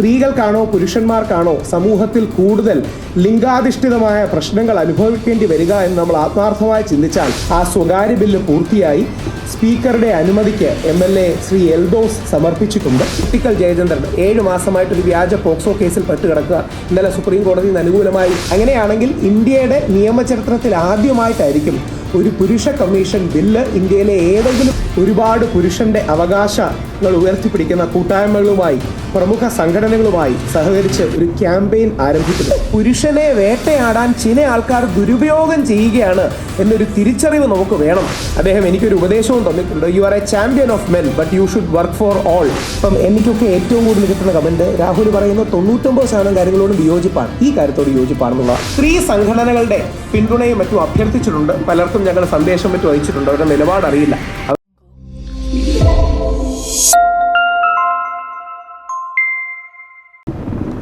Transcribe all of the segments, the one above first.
സ്ത്രീകൾക്കാണോ പുരുഷന്മാർക്കാണോ സമൂഹത്തിൽ കൂടുതൽ ലിംഗാധിഷ്ഠിതമായ പ്രശ്നങ്ങൾ അനുഭവിക്കേണ്ടി വരിക എന്ന് നമ്മൾ ആത്മാർത്ഥമായി ചിന്തിച്ചാൽ ആ സ്വകാര്യ ബില്ല് പൂർത്തിയായി. സ്പീക്കറുടെ അനുമതിക്ക് M L A Shri Eldhose സമർപ്പിച്ചിട്ടുണ്ട്. കുട്ടിക്കൽ ജയചന്ദ്രൻ ഏഴ് മാസമായിട്ട് ഒരു വ്യാജ പോക്സോ കേസിൽ പെട്ടുകിടക്കുക ഇന്നലെ സുപ്രീം കോടതിയിൽ നിന്ന് അനുകൂലമായി. അങ്ങനെയാണെങ്കിൽ ഇന്ത്യയുടെ നിയമചരിത്രത്തിൽ ആദ്യമായിട്ടായിരിക്കും ഒരു പുരുഷ കമ്മീഷൻ ബില്ല് ഇന്ത്യയിലെ ഏതെങ്കിലും ഒരുപാട് പുരുഷന്റെ അവകാശങ്ങൾ ഉയർത്തിപ്പിടിക്കുന്ന കൂട്ടായ്മകളുമായി പ്രമുഖ സംഘടനകളുമായി സഹകരിച്ച് ഒരു ക്യാമ്പയിൻ ആരംഭിക്കുന്നു. പുരുഷനെ വേട്ടയാടാൻ ചില ആൾക്കാർ ദുരുപയോഗം ചെയ്യുകയാണ് എന്നൊരു തിരിച്ചറിവ് നമുക്ക് വേണം. അദ്ദേഹം എനിക്കൊരു ഉപദേശവും തന്നിട്ടുണ്ട്. You are a champion of men but you should work for all ഇപ്പം എനിക്കൊക്കെ ഏറ്റവും കൂടുതൽ കിട്ടുന്ന കമന്റ് രാഹുൽ പറയുന്ന തൊണ്ണൂറ്റൊമ്പത് ശതമാനം കാര്യങ്ങളോട് വിയോജിപ്പാണ്. ഈ കാര്യത്തോട് യോജിപ്പാണെന്നുള്ള സ്ത്രീ സംഘടനകളുടെ പിന്തുണയും മറ്റും അഭ്യർത്ഥിച്ചിട്ടുണ്ട്. പലർക്കും ഞങ്ങൾ സന്ദേശം പറ്റി അയച്ചിട്ടുണ്ട്? അവരുടെ നിലപാട് അറിയില്ല.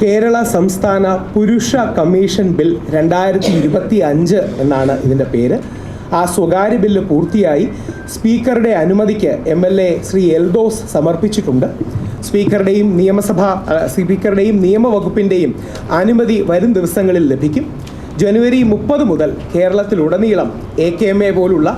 കേരള സംസ്ഥാന പുരുഷ കമ്മീഷൻ ബിൽ രണ്ടായിരത്തി ഇരുപത്തി അഞ്ച് എന്നാണ് ഇതിന്റെ പേര്. ആ സ്വകാര്യ ബില്ല് പൂർത്തിയായി. സ്പീക്കറുടെ അനുമതിക്ക് M L A Shri Eldhose സമർപ്പിച്ചിട്ടുണ്ട്. സ്പീക്കറുടെയും നിയമസഭ സ്പീക്കറുടെയും നിയമവകുപ്പിന്റെയും അനുമതി വരും ദിവസങ്ങളിൽ ലഭിക്കും. ജനുവരി മുപ്പത് മുതൽ കേരളത്തിലുടനീളം എ കെ എം എ പോലുള്ള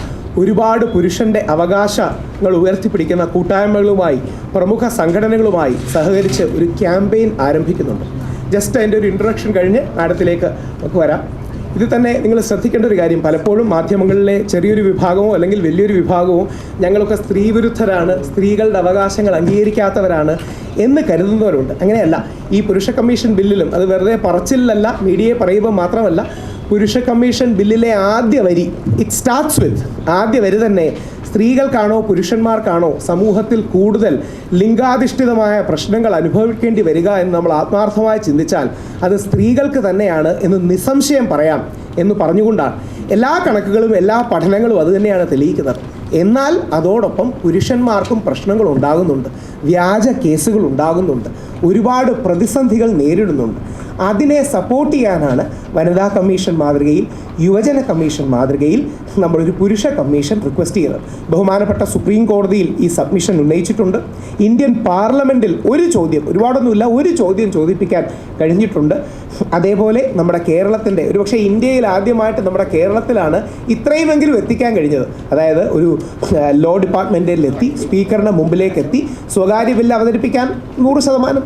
ഒരുപാട് പുരുഷന്റെ അവകാശങ്ങൾ ഉയർത്തിപ്പിടിക്കുന്ന കൂട്ടായ്മകളുമായി പ്രമുഖ സംഘടനകളുമായി സഹകരിച്ച് ഒരു ക്യാമ്പയിൻ ആരംഭിക്കുന്നുണ്ട്. ജസ്റ്റ് അതിന്റെ ഒരു ഇൻട്രൊഡക്ഷൻ കഴിഞ്ഞ് മാഡത്തിലേക്ക് നമുക്ക് വരാം. ഇത് തന്നെ നിങ്ങൾ ശ്രദ്ധിക്കേണ്ട ഒരു കാര്യം പലപ്പോഴും മാധ്യമങ്ങളിലെ ചെറിയൊരു വിഭാഗമോ അല്ലെങ്കിൽ വലിയൊരു വിഭാഗമോ ഞങ്ങളൊക്കെ സ്ത്രീവിരുദ്ധരാണ് സ്ത്രീകളുടെ അവകാശങ്ങൾ അംഗീകരിക്കാത്തവരാണ് എന്ന് കരുതുന്നവരുണ്ട്. അങ്ങനെയല്ല ഈ പുരുഷ കമ്മീഷൻ ബില്ലിലും അത് വെറുതെ പറച്ചിലല്ല മീഡിയയെ പറയുമ്പോൾ മാത്രമല്ല പുരുഷ കമ്മീഷൻ ബില്ലിലെ ആദ്യ വരി ഇറ്റ് സ്റ്റാർട്ട്സ് വിത്ത് ആദ്യ വരി തന്നെ സ്ത്രീകൾക്കാണോ പുരുഷന്മാർക്കാണോ സമൂഹത്തിൽ കൂടുതൽ ലിംഗാധിഷ്ഠിതമായ പ്രശ്നങ്ങൾ അനുഭവിക്കേണ്ടി വരിക എന്ന് നമ്മൾ ആത്മാർത്ഥമായി ചിന്തിച്ചാൽ അത് സ്ത്രീകൾക്ക് തന്നെയാണ് എന്ന് നിസ്സംശയം പറയാം എന്ന് പറഞ്ഞുകൊണ്ടാണ്. എല്ലാ കണക്കുകളും എല്ലാ പഠനങ്ങളും അതുതന്നെയാണ് തെളിയിക്കുന്നത്. എന്നാൽ അതോടൊപ്പം പുരുഷന്മാർക്കും പ്രശ്നങ്ങൾ ഉണ്ടാകുന്നുണ്ട്. വ്യാജ കേസുകൾ ഉണ്ടാകുന്നുണ്ട്. ഒരുപാട് പ്രതിസന്ധികൾ നേരിടുന്നുണ്ട്. അതിനെ സപ്പോർട്ട് ചെയ്യാനാണ് വനിതാ കമ്മീഷൻ മാതൃകയിൽ യുവജന കമ്മീഷൻ മാതൃകയിൽ നമ്മളൊരു പുരുഷ കമ്മീഷൻ റിക്വസ്റ്റ് ചെയ്യുന്നത് ബഹുമാനപ്പെട്ട സുപ്രീം കോടതിയിൽ ഈ സബ്മിഷൻ ഉന്നയിച്ചിട്ടുണ്ട്. ഇന്ത്യൻ പാർലമെന്റിൽ ഒരു ചോദ്യം ഒരുപാടൊന്നുമില്ല ഒരു ചോദ്യം ചോദിപ്പിക്കാൻ കഴിഞ്ഞിട്ടുണ്ട്. അതേപോലെ നമ്മുടെ കേരളത്തിന്റെ ഒരുപക്ഷെ ഇന്ത്യയിൽ ആദ്യമായിട്ട് നമ്മുടെ കേരളത്തിലാണ് ഇത്രയുമെങ്കിലും എത്തിക്കാൻ കഴിഞ്ഞത്. അതായത് ഒരു ലോ ഡിപ്പാർട്ട്മെന്റിലെത്തി സ്പീക്കറിന്റെ മുമ്പിലേക്ക് എത്തി സ്വകാര്യ ബില്ല് അവതരിപ്പിക്കാൻ നൂറ് ശതമാനം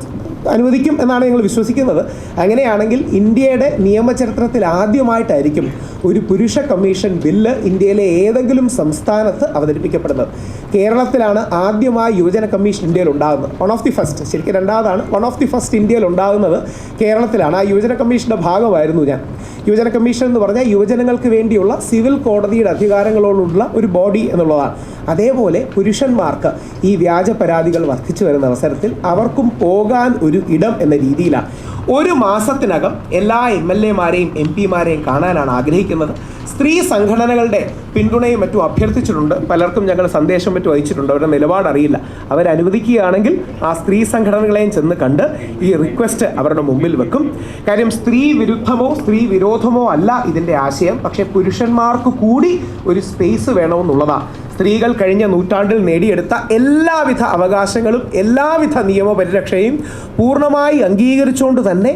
അനുവദിക്കും എന്നാണ് ഞങ്ങൾ വിശ്വസിക്കുന്നത്. അങ്ങനെയാണെങ്കിൽ ഇന്ത്യയുടെ നിയമചരിത്രത്തിൽ ആദ്യമായിട്ടായിരിക്കും ഒരു പുരുഷ കമ്മീഷൻ ബില്ല് ഇന്ത്യയിലെ ഏതെങ്കിലും സംസ്ഥാനത്ത് അവതരിപ്പിക്കപ്പെടുന്നത്. കേരളത്തിലാണ് ആദ്യമായി യുവജന കമ്മീഷൻ ഇന്ത്യയിൽ ഉണ്ടാകുന്നത്. വൺ ഓഫ് ദി ഫസ്റ്റ് ശരിക്കും രണ്ടാമതാണ്. വൺ ഓഫ് ദി ഫസ്റ്റ് ഇന്ത്യയിൽ ഉണ്ടാകുന്നത് കേരളത്തിലാണ്. ആ യുവജന കമ്മീഷന്റെ ഭാഗമായിരുന്നു ഞാൻ. യുവജന കമ്മീഷൻ എന്ന് പറഞ്ഞാൽ യുവജനങ്ങൾക്ക് വേണ്ടിയുള്ള സിവിൽ കോടതിയുടെ അധികാരങ്ങളോടുള്ള ഒരു ബോഡി എന്നുള്ളതാണ്. അതേപോലെ പുരുഷന്മാർക്ക് ഈ വ്യാജ പരാതികൾ വർദ്ധിച്ചു വരുന്ന അവസരത്തിൽ അവർക്കും പോകാൻ ഒരു ഇടം എന്ന രീതിയിലാണ്. ഒരു മാസത്തിനകം എല്ലാ എം എൽ എമാരെയും എം പിമാരെയും കാണാനാണ് ആഗ്രഹിക്കുന്നത്. സ്ത്രീ സംഘടനകളുടെ പിന്തുണയും മറ്റും അഭ്യർത്ഥിച്ചിട്ടുണ്ട്. പലർക്കും ഞങ്ങൾ സന്ദേശം മറ്റും അയച്ചിട്ടുണ്ട്. അവരുടെ നിലപാട് അറിയില്ല അവരനുവദിക്കുകയാണെങ്കിൽ ആ സ്ത്രീ സംഘടനകളെയും ചെന്ന് കണ്ട് ഈ റിക്വസ്റ്റ് അവരുടെ മുമ്പിൽ വെക്കും. കാര്യം സ്ത്രീ വിരുദ്ധമോ സ്ത്രീ വിരോധമോ അല്ല ഇതിന്റെ ആശയം. പക്ഷേ പുരുഷന്മാർക്ക് കൂടി ഒരു സ്പേസ് വേണമെന്നുള്ളതാണ് സ്ത്രീകൾ കഴിഞ്ഞ നൂറ്റാണ്ടിൽ നേടിയെടുത്ത എല്ലാവിധ അവകാശങ്ങളും എല്ലാവിധ നിയമപരിരക്ഷയും പൂർണമായി അംഗീകരിച്ചുകൊണ്ട് തന്നെ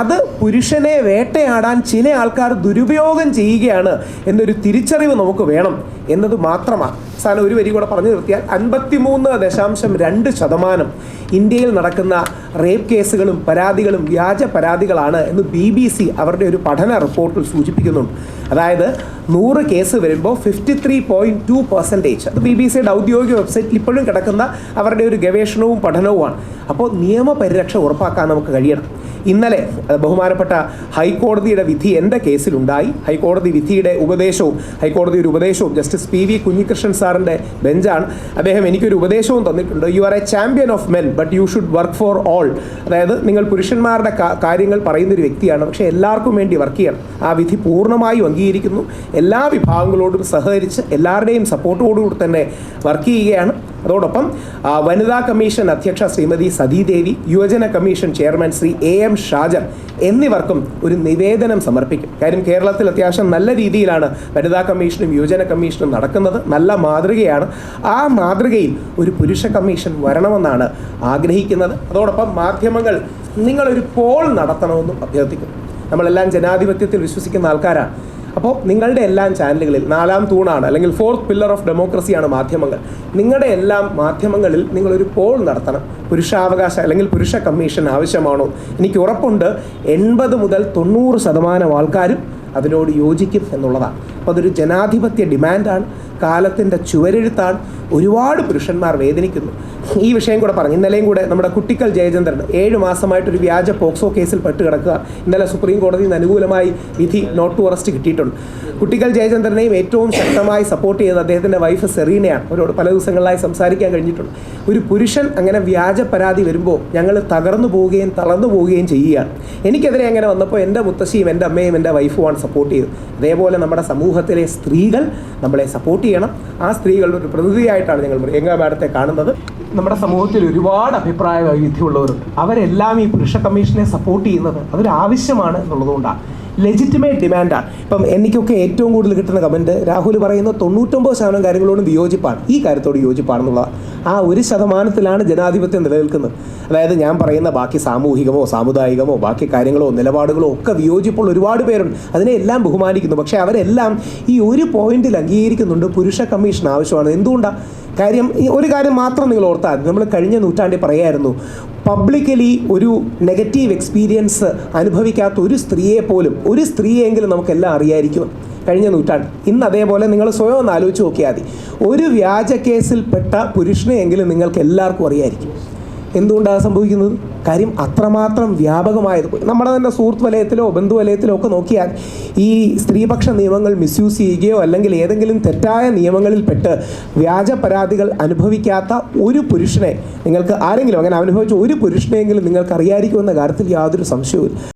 അത് പുരുഷനെ വേട്ടയാടാൻ ചില ആൾക്കാർ ദുരുപയോഗം ചെയ്യുകയാണ് എന്നൊരു തിരിച്ചറിവ് നമുക്ക് വേണം എന്നത് മാത്രമാണ്. സാധനം ഒരു വരി കൂടെ പറഞ്ഞു നിർത്തിയാൽ അൻപത്തിമൂന്ന് ദശാംശം രണ്ട് ശതമാനം ഇന്ത്യയിൽ നടക്കുന്ന റേപ്പ് കേസുകളും പരാതികളും വ്യാജ പരാതികളാണ് എന്ന് ബി ബി സി അവരുടെ ഒരു പഠന റിപ്പോർട്ടിൽ സൂചിപ്പിക്കുന്നുണ്ട്. അതായത് നൂറ് കേസ് വരുമ്പോൾ fifty three point two percentage അത് ബി ബി സിയുടെ ഔദ്യോഗിക വെബ്സൈറ്റിൽ ഇപ്പോഴും കിടക്കുന്ന അവരുടെ ഒരു ഗവേഷണവും പഠനവുമാണ്. അപ്പോൾ നിയമപരിരക്ഷ ഉറപ്പാക്കാൻ നമുക്ക് കഴിയണം. ഇന്നലെ ബഹുമാനപ്പെട്ട ഹൈക്കോടതിയുടെ വിധി എന്റെ കേസിലുണ്ടായി. ഹൈക്കോടതി വിധിയുടെ ഉപദേശവും ഹൈക്കോടതി ഒരു ഉപദേശവും ജസ്റ്റിസ് പി വി കുഞ്ഞികൃഷ്ണൻ സാറിന്റെ ബെഞ്ചാണ്. അദ്ദേഹം എനിക്കൊരു ഉപദേശവും തന്നിട്ടുണ്ട്. You are a champion of men but you should work for all അതായത് നിങ്ങൾ പുരുഷന്മാരുടെ കാര്യങ്ങൾ പറയുന്ന ഒരു വ്യക്തിയാണ്. പക്ഷേ എല്ലാവർക്കും വേണ്ടി വർക്ക് ചെയ്യണം. ആ വിധി പൂർണമായും അംഗീകരിക്കുന്നു. എല്ലാ വിഭാഗങ്ങളോടും സഹകരിച്ച് എല്ലാവരുടെയും സപ്പോർട്ടോടുകൂടി തന്നെ വർക്ക് ചെയ്യുകയാണ്. അതോടൊപ്പം വനിതാ കമ്മീഷൻ അധ്യക്ഷ ശ്രീമതി സതീദേവി യുവജന commission chairman Shri A M Shajar എന്നിവർക്കും ഒരു നിവേദനം സമർപ്പിക്കും. കാര്യം കേരളത്തിൽ അത്യാവശ്യം നല്ല രീതിയിലാണ് വനിതാ കമ്മീഷനും യുവജന കമ്മീഷനും നടക്കുന്നത്. നല്ല മാതൃകയാണ്. ആ മാതൃകയിൽ ഒരു പുരുഷ കമ്മീഷൻ വരണമെന്നാണ് ആഗ്രഹിക്കുന്നത്. അതോടൊപ്പം മാധ്യമങ്ങൾ നിങ്ങളൊരു പോൾ നടത്തണമെന്നും അഭ്യർത്ഥിക്കുന്നു. നമ്മളെല്ലാം ജനാധിപത്യത്തിൽ വിശ്വസിക്കുന്ന ആൾക്കാരാണ്. അപ്പോൾ നിങ്ങളുടെ എല്ലാം ചാനലുകളിൽ നാലാം തൂണാണ് അല്ലെങ്കിൽ ഫോർത്ത് പില്ലർ ഓഫ് ഡെമോക്രസിയാണ് മാധ്യമങ്ങൾ. നിങ്ങളുടെ എല്ലാം മാധ്യമങ്ങളിൽ നിങ്ങളൊരു പോൾ നടത്തണം. പുരുഷാവകാശ അല്ലെങ്കിൽ പുരുഷ കമ്മീഷൻ ആവശ്യമാണോ? എനിക്ക് ഉറപ്പുണ്ട് എൺപത് മുതൽ തൊണ്ണൂറ് ശതമാനം ആൾക്കാരും അതിനോട് യോജിക്കും എന്നുള്ളതാണ്. അപ്പോൾ അതൊരു ജനാധിപത്യ ഡിമാൻഡാണ് കാലത്തിന്റെ ചുവരെഴുത്താണ്. ഒരുപാട് പുരുഷന്മാർ വേദനിക്കുന്നു. ഈ വിഷയം കൂടെ പറഞ്ഞു. ഇന്നലെയും കൂടെ നമ്മുടെ കുട്ടിക്കൽ ജയചന്ദ്രൻ ഏഴ് മാസമായിട്ടൊരു വ്യാജ പോക്സോ കേസിൽ പെട്ട് കിടക്കുക. ഇന്നലെ സുപ്രീം കോടതിയിൽ നിന്ന് അനുകൂലമായി വിധി നോട്ട് ടു അറസ്റ്റ് കിട്ടിയിട്ടുണ്ട്. കുട്ടിക്കൽ ജയചന്ദ്രനെയും ഏറ്റവും ശക്തമായി സപ്പോർട്ട് ചെയ്യുന്നത് അദ്ദേഹത്തിന്റെ വൈഫ് സെറീനയാണ്. അവരോട് പല ദിവസങ്ങളിലായി സംസാരിക്കാൻ കഴിഞ്ഞിട്ടുണ്ട്. ഒരു പുരുഷൻ അങ്ങനെ വ്യാജ പരാതി വരുമ്പോൾ ഞങ്ങൾ തകർന്നു പോവുകയും തളർന്നു പോവുകയും ചെയ്യുകയാണ്. എനിക്കെതിരെ അങ്ങനെ വന്നപ്പോൾ എന്റെ മുത്തശ്ശിയും എന്റെ അമ്മയും എന്റെ വൈഫുമാണ് സപ്പോർട്ട് ചെയ്തത്. അതേപോലെ നമ്മുടെ സമൂഹത്തിലെ സ്ത്രീകൾ നമ്മളെ സപ്പോർട്ട് ചെയ്യണം. ആ സ്ത്രീകളുടെ ഒരു പ്രതിനിധിയായിട്ടാണ് ഞങ്ങൾ പ്രിയങ്ക മാഡത്തെ കാണുന്നത്. നമ്മുടെ സമൂഹത്തിൽ ഒരുപാട് അഭിപ്രായ വൈവിധ്യമുള്ളവരുണ്ട് അവരെല്ലാം ഈ പുരുഷ കമ്മീഷനെ സപ്പോർട്ട് ചെയ്യുന്നത് അതൊരു ആവശ്യമാണ് എന്നുള്ളതുകൊണ്ടാണ് ലെജിറ്റിമേറ്റ് ഡിമാൻഡാണ് ഇപ്പം എനിക്കൊക്കെ ഏറ്റവും കൂടുതൽ കിട്ടുന്ന കമന്റ് രാഹുൽ പറയുന്ന തൊണ്ണൂറ്റൊമ്പത് ശതമാനം കാര്യങ്ങളോടും വിയോജിപ്പാണ്. ഈ കാര്യത്തോട് യോജിപ്പാണെന്നുള്ളതാണ് ആ ഒരു ശതമാനത്തിലാണ് ജനാധിപത്യം നിലനിൽക്കുന്നത്. അതായത് ഞാൻ പറയുന്ന ബാക്കി സാമൂഹികമോ സാമുദായികമോ ബാക്കി കാര്യങ്ങളോ നിലപാടുകളോ ഒക്കെ വിയോജിപ്പുള്ള ഒരുപാട് പേരുണ്ട്. അതിനെ എല്ലാം ബഹുമാനിക്കുന്നു. പക്ഷേ അവരെല്ലാം ഈ ഒരു പോയിന്റിൽ അംഗീകരിക്കുന്നുണ്ട്. പുരുഷ കമ്മീഷൻ ആവശ്യമാണ്. എന്തുകൊണ്ടാണ് കാര്യം ഒരു കാര്യം മാത്രം നിങ്ങൾ ഓർത്താൽ നമ്മൾ കഴിഞ്ഞ നൂറ്റാണ്ടിൽ പറയായിരുന്നു പബ്ലിക്കലി ഒരു നെഗറ്റീവ് എക്സ്പീരിയൻസ് അനുഭവിക്കാത്ത ഒരു സ്ത്രീയെ പോലും ഒരു സ്ത്രീയെങ്കിലും നമുക്കെല്ലാം അറിയായിരിക്കും കഴിഞ്ഞ നൂറ്റാണ്ട്. ഇന്ന് അതേപോലെ നിങ്ങൾ സ്വയം ഒന്ന് ആലോചിച്ച് നോക്കിയാൽ മതി. ഒരു വ്യാജ കേസിൽപ്പെട്ട പുരുഷനെയെങ്കിലും നിങ്ങൾക്ക് എല്ലാവർക്കും അറിയായിരിക്കും. എന്തുകൊണ്ടാണ് സംഭവിക്കുന്നത്? കാര്യം അത്രമാത്രം വ്യാപകമായത് നമ്മുടെ തന്നെ സുഹൃത്ത് വലയത്തിലോ ബന്ധു വലയത്തിലോ ഒക്കെ നോക്കിയാൽ ഈ സ്ത്രീപക്ഷ നിയമങ്ങൾ മിസ്യൂസ് ചെയ്യുകയോ അല്ലെങ്കിൽ ഏതെങ്കിലും തെറ്റായ നിയമങ്ങളിൽ പെട്ട് വ്യാജ പരാതികൾ അനുഭവിക്കാത്ത ഒരു പുരുഷനെ നിങ്ങൾക്ക് ആരെങ്കിലും അങ്ങനെ അനുഭവിച്ച ഒരു പുരുഷനെയെങ്കിലും നിങ്ങൾക്ക് അറിയാതിരിക്കുമെന്ന കാര്യത്തിൽ യാതൊരു സംശയവും